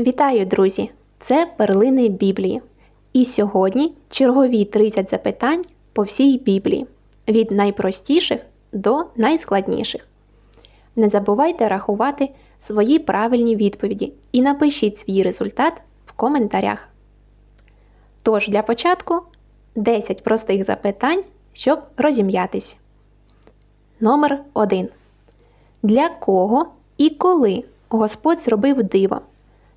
Вітаю, друзі! Це перлини Біблії. І сьогодні чергові 30 запитань по всій Біблії від найпростіших до найскладніших. Не забувайте рахувати свої правильні відповіді і напишіть свій результат в коментарях. Тож для початку 10 простих запитань, щоб розім'ятись. Номер 1. Для кого і коли Господь зробив диво,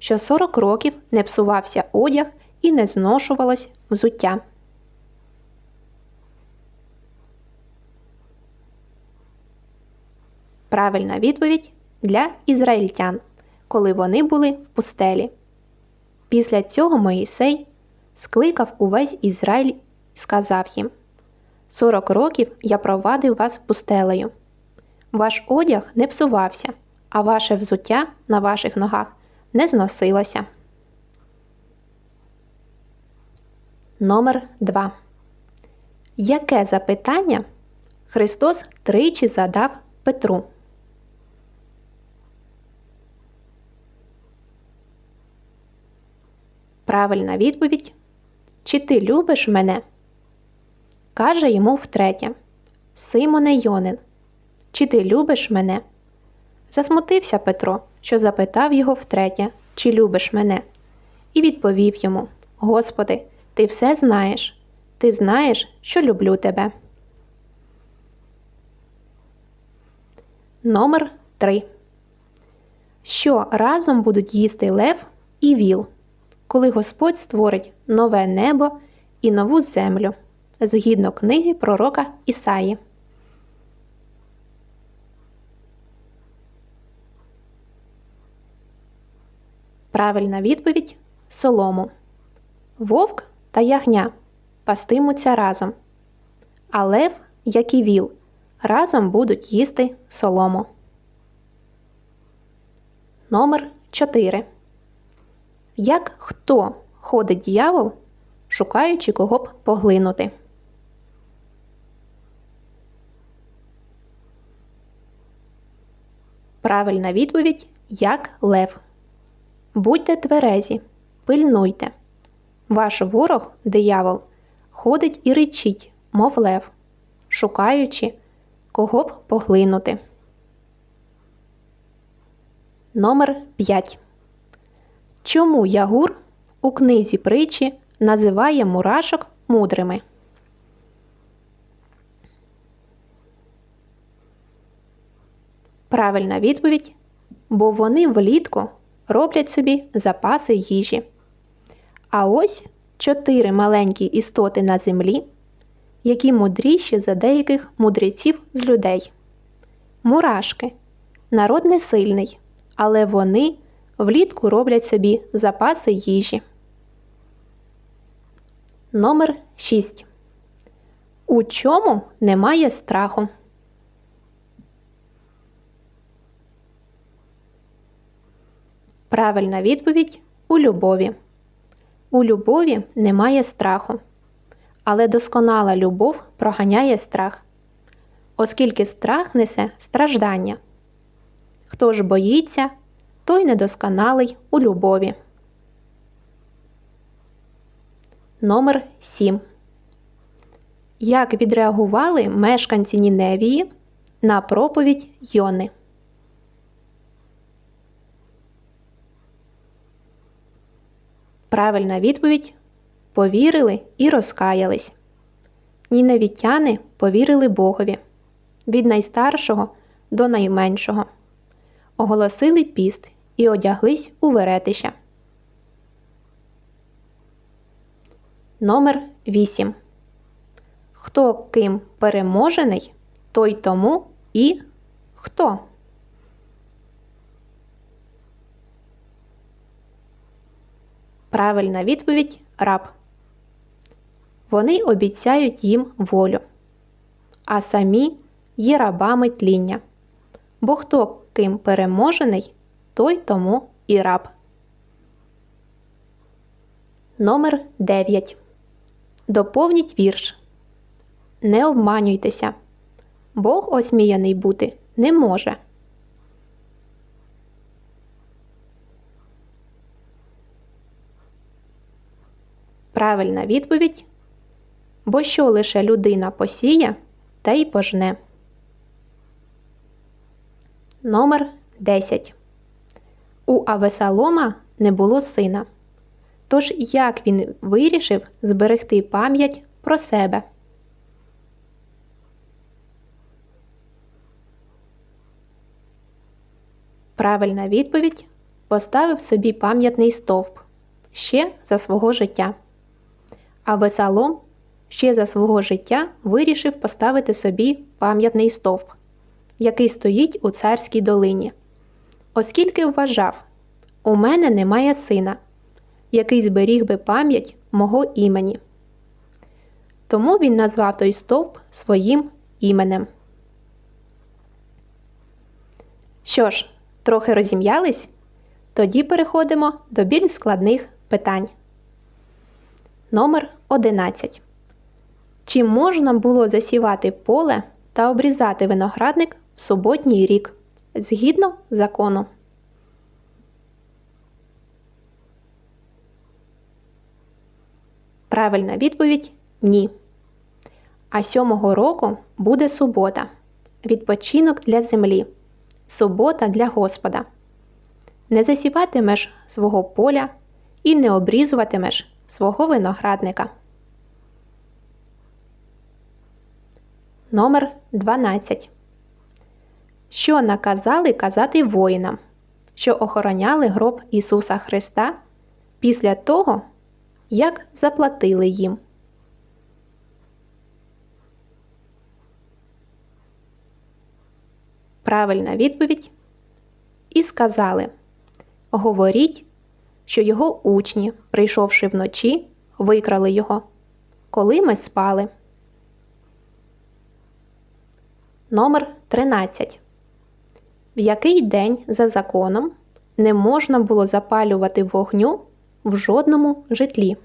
що 40 років не псувався одяг і не зношувалось взуття? Правильна відповідь для ізраїльтян, коли вони були в пустелі. Після цього Моїсей скликав увесь Ізраїль і сказав їм: Сорок років я провадив вас пустелею. Ваш одяг не псувався, а ваше взуття на ваших ногах не зносилося. Номер 2. Яке запитання Христос тричі задав Петру? Правильна відповідь. Чи ти любиш мене? Каже йому втретє. Симоне Йонин, чи ти любиш мене? Засмутився Петро, що запитав його втретє, чи любиш мене, і відповів йому: Господи, ти все знаєш, ти знаєш, що люблю тебе. Номер 3. Що разом будуть їсти лев і віл, коли Господь створить нове небо і нову землю згідно книги пророка Ісаї. Правильна відповідь солому. Вовк та ягня пастимуться разом, а лев, як і віл, разом будуть їсти солому. Номер 4. Як хто ходить дьявол, шукаючи кого б поглинути? Правильна відповідь як лев. Будьте тверезі, пильнуйте. Ваш ворог, диявол, ходить і речить, мов лев, шукаючи, кого б поглинути. Номер 5. Чому Ягур у книзі притчі називає мурашок мудрими? Правильна відповідь, бо вони влітку роблять собі запаси їжі. А ось чотири маленькі істоти на землі, які мудріші за деяких мудреців з людей. Мурашки. Народ не сильний, але вони влітку роблять собі запаси їжі. Номер 6. У чому немає страху? Правильна відповідь у любові. У любові немає страху. Але досконала любов проганяє страх, оскільки страх несе страждання. Хто ж боїться, той недосконалий у любові. Номер 7. Як відреагували мешканці Ніневії на проповідь Йони? Правильна відповідь повірили і розкаялись. Ніневітяни повірили Богові від найстаршого до найменшого, оголосили піст і одяглись у веретища. Номер 8. Хто ким переможений, той тому і хто. Правильна відповідь раб. Вони обіцяють їм волю, а самі є рабами тління. Бо хто ким переможений, той тому і раб. Номер 9. Доповніть вірш. Не обманюйтеся. Бог осміяний бути не може. Правильна відповідь. Бо що лише людина посіє, та й пожне. Номер 10. У Авесалома не було сина. Тож як він вирішив зберегти пам'ять про себе? Правильна відповідь поставив собі пам'ятний стовп ще за свого життя. А Весалом ще за свого життя вирішив поставити собі пам'ятний стовп, який стоїть у царській долині, оскільки вважав, у мене немає сина, який зберіг би пам'ять мого імені. Тому він назвав той стовп своїм іменем. Що ж, трохи розім'ялись? Тоді переходимо до більш складних питань. Номер 11. Чи можна було засівати поле та обрізати виноградник в суботній рік згідно закону? Правильна відповідь ні. А сьомого року буде субота. Відпочинок для землі. Субота для Господа. Не засіватимеш свого поля і не обрізуватимеш свого виноградника. Номер 12. Що наказали казати воїнам, що охороняли гроб Ісуса Христа після того, як заплатили їм? Правильна відповідь. І сказали Говоріть, що його учні, прийшовши вночі, викрали його, коли ми спали. Номер 13. В який день за законом не можна було запалювати вогню в жодному житлі?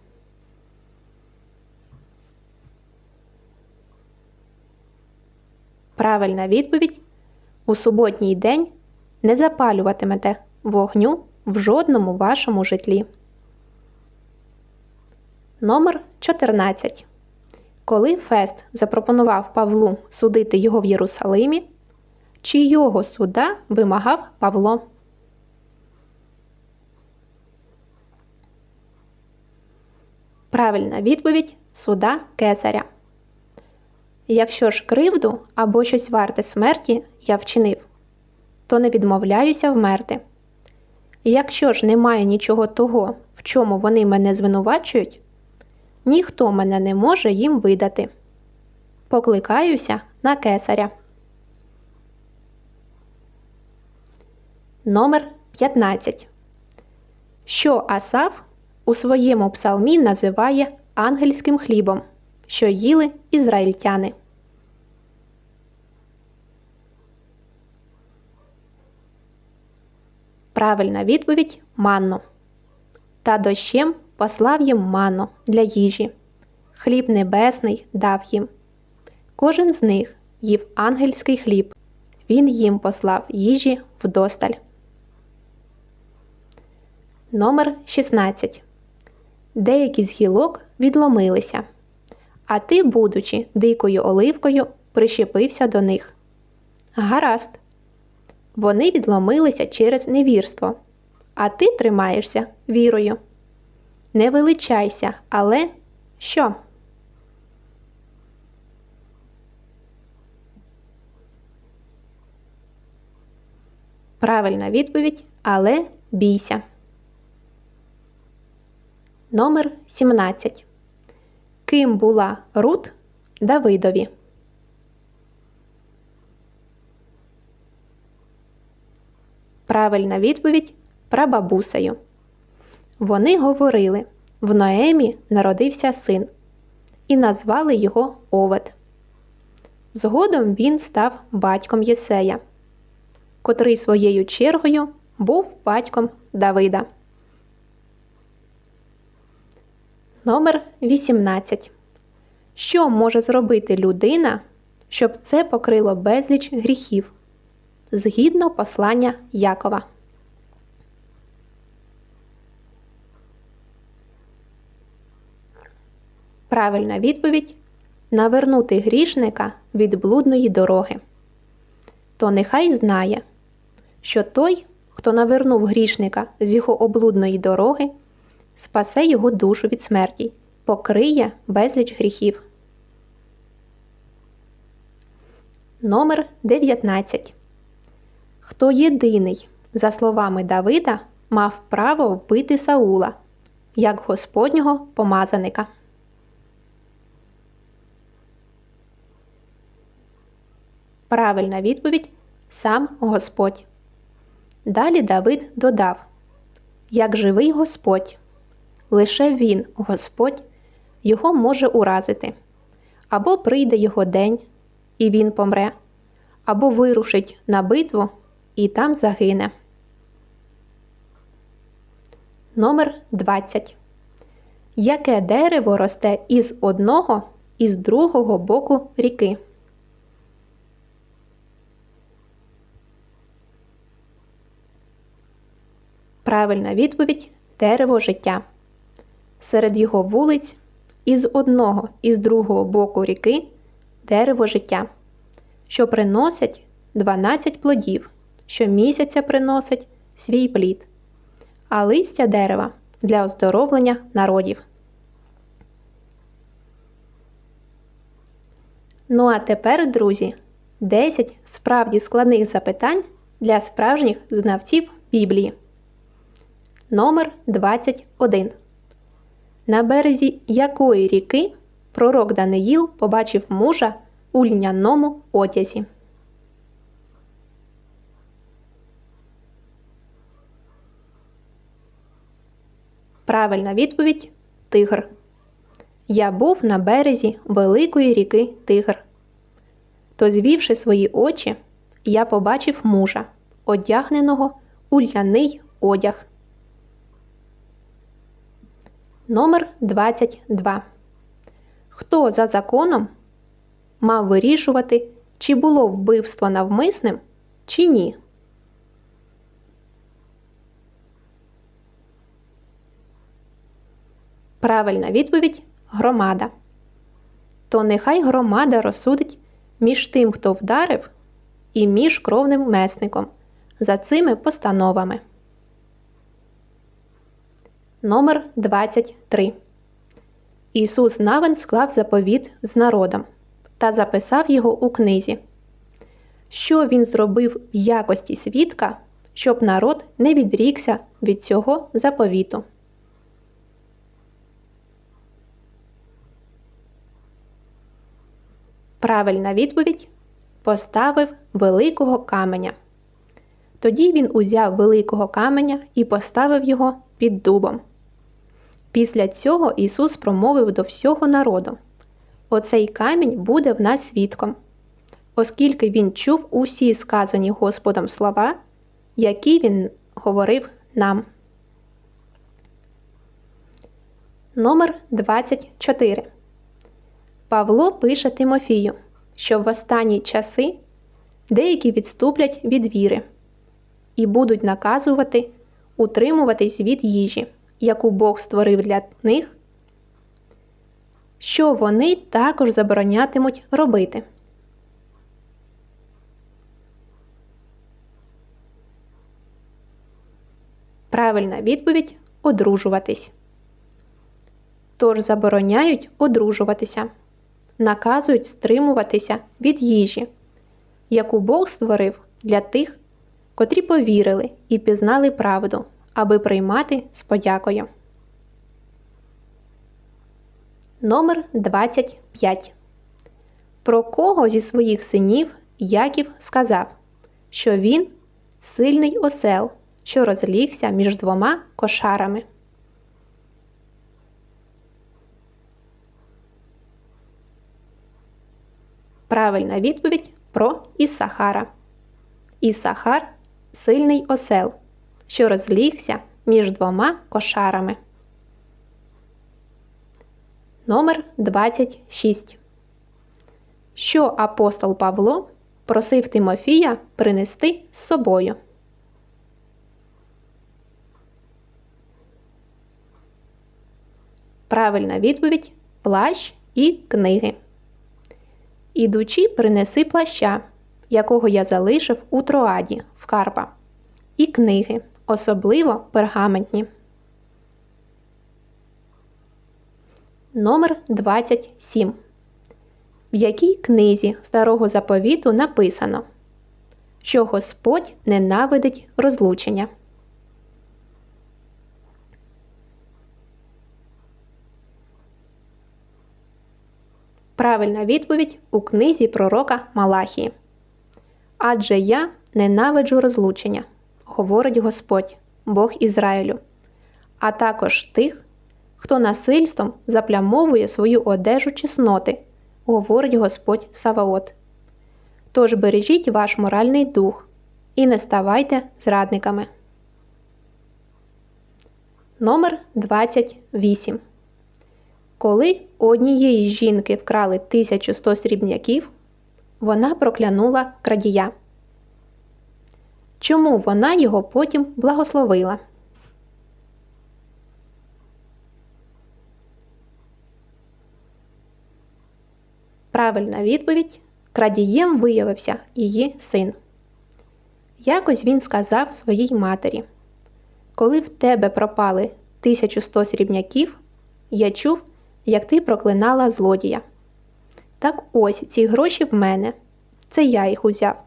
Правильна відповідь у суботній день не запалюватимете вогню в жодному вашому житлі. Номер 14. Коли Фест запропонував Павлу судити його в Єрусалимі, чийого суда вимагав Павло? Правильна відповідь суда Кесаря. Якщо ж кривду або щось варте смерті я вчинив, то не відмовляюся вмерти. Якщо ж немає нічого того, в чому вони мене звинувачують, ніхто мене не може їм видати. Покликаюся на кесаря. Номер 15. Що Асаф у своєму псалмі називає ангельським хлібом, що їли ізраїльтяни? Правильна відповідь манну. Та дощем послав їм манну для їжі. Хліб небесний дав їм. Кожен з них їв ангельський хліб. Він їм послав їжі вдосталь. Номер 16. Деякі з гілок відломилися. А ти, будучи дикою оливкою, прищепився до них. Гаразд. Вони відломилися через невірство, а ти тримаєшся вірою. Не величайся, але що? Правильна відповідь, але бійся. Номер 17. Ким була Рут Давидові? Правильна відповідь прабабусею. Вони говорили в Ноемі народився син, і назвали його Овет. Згодом він став батьком Єсея, котрий своєю чергою був батьком Давида. Номер 18. Що може зробити людина, щоб це покрило безліч гріхів? Згідно послання Якова. Правильна відповідь навернути грішника від блудної дороги. То нехай знає, що той, хто навернув грішника з його облудної дороги, спасе його душу від смерті, покриє безліч гріхів. Номер 19. Хто єдиний, за словами Давида, мав право вбити Саула, як Господнього помазаника? Правильна відповідь сам Господь. Далі Давид додав: Як живий Господь, лише він, Господь, його може уразити, або прийде його день, і він помре, або вирушить на битву і там загине. Номер 20. Яке дерево росте із одного і з другого боку ріки? Правильна відповідь дерево життя. Серед його вулиць із одного і з другого боку ріки дерево життя, що приносять 12 плодів, що місяця приносить свій плід, а листя дерева для оздоровлення народів. Ну а тепер, друзі, 10 справді складних запитань для справжніх знавців Біблії. Номер 21. На березі якої ріки пророк Даниїл побачив мужа у льняному одязі? Правильна відповідь Тигр. Я був на березі великої ріки Тигр. То, звівши свої очі, я побачив мужа, одягненого у ляний одяг. Номер 22. Хто за законом мав вирішувати, чи було вбивство навмисним, чи ні? Правильна відповідь громада. То нехай громада розсудить між тим, хто вдарив, і між кровним месником за цими постановами. Номер 23. Ісус Навин склав заповіт з народом та записав його у книзі. Що він зробив в якості свідка, щоб народ не відрікся від цього заповіту? Правильна відповідь поставив великого каменя. Тоді він узяв великого каменя і поставив його під дубом. Після цього Ісус промовив до всього народу: Оцей камінь буде в нас свідком, оскільки Він чув усі сказані Господом слова, які Він говорив нам. Номер 24. Павло пише Тимофію, що в останні часи деякі відступлять від віри і будуть наказувати утримуватись від їжі, яку Бог створив для них, що вони також заборонятимуть робити. Правильна відповідь одружуватись. Тож забороняють одружуватися, наказують стримуватися від їжі, яку Бог створив для тих, котрі повірили і пізнали правду, аби приймати з подякою. Номер 25. Про кого зі своїх синів Яків сказав, що він сильний осел, що розлігся між двома кошарами. Правильна відповідь про Ісахара. Ісахар сильний осел, що розлігся між двома кошарами. Номер 26. Що апостол Павло просив Тимофія принести з собою? Правильна відповідь плащ і книги. Ідучи, принеси плаща, якого я залишив у Троаді в Карпа, і книги, особливо пергаментні. Номер 27. В якій книзі Старого Заповіту написано, що Господь ненавидить розлучення? Правильна відповідь у книзі пророка Малахії. Адже я ненавиджу розлучення, говорить Господь, Бог Ізраїлю, а також тих, хто насильством заплямовує свою одежу чесноти, говорить Господь Саваот. Тож бережіть ваш моральний дух і не ставайте зрадниками. Номер 28 коли у однієї жінки вкрали 1100 срібняків, вона проклянула крадія. Чому вона його потім благословила? Правильна відповідь крадієм виявився її син. Якось він сказав своїй матері: Коли в тебе пропали 1100 срібняків, я чув, як ти проклинала злодія. Так ось ці гроші в мене. Це я їх узяв.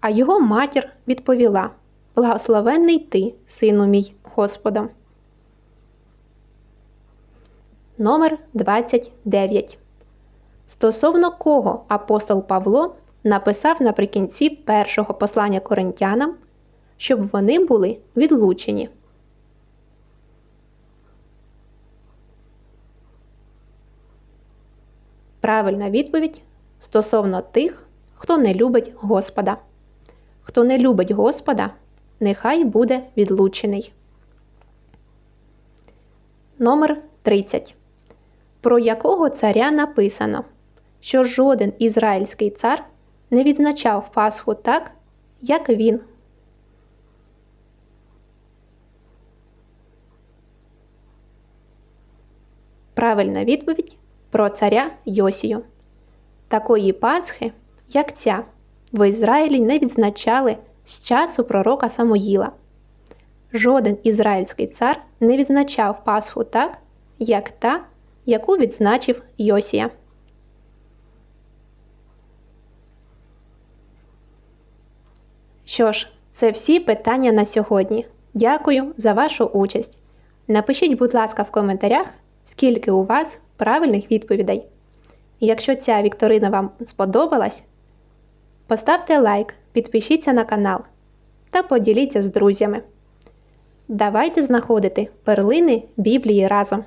А його матір відповіла Благословенний ти, сину мій Господом. Номер 29. Стосовно кого апостол Павло написав наприкінці першого послання коринтянам, щоб вони були відлучені. Правильна відповідь стосовно тих, хто не любить Господа. Хто не любить Господа, нехай буде відлучений. Номер 30. Про якого царя написано, що жоден ізраїльський цар не відзначав Пасху так, як він. Правильна відповідь про царя Йосію. Такої Пасхи, як ця, в Ізраїлі не відзначали з часу пророка Самоїла. Жоден ізраїльський цар не відзначав Пасху так, як та, яку відзначив Йосія. Що ж, це всі питання на сьогодні. Дякую за вашу участь. Напишіть, будь ласка, в коментарях, скільки у вас правильних відповідей. якщо ця вікторина вам сподобалась, поставте лайк, підпишіться на канал та поділіться з друзями. Давайте знаходити перлини Біблії разом.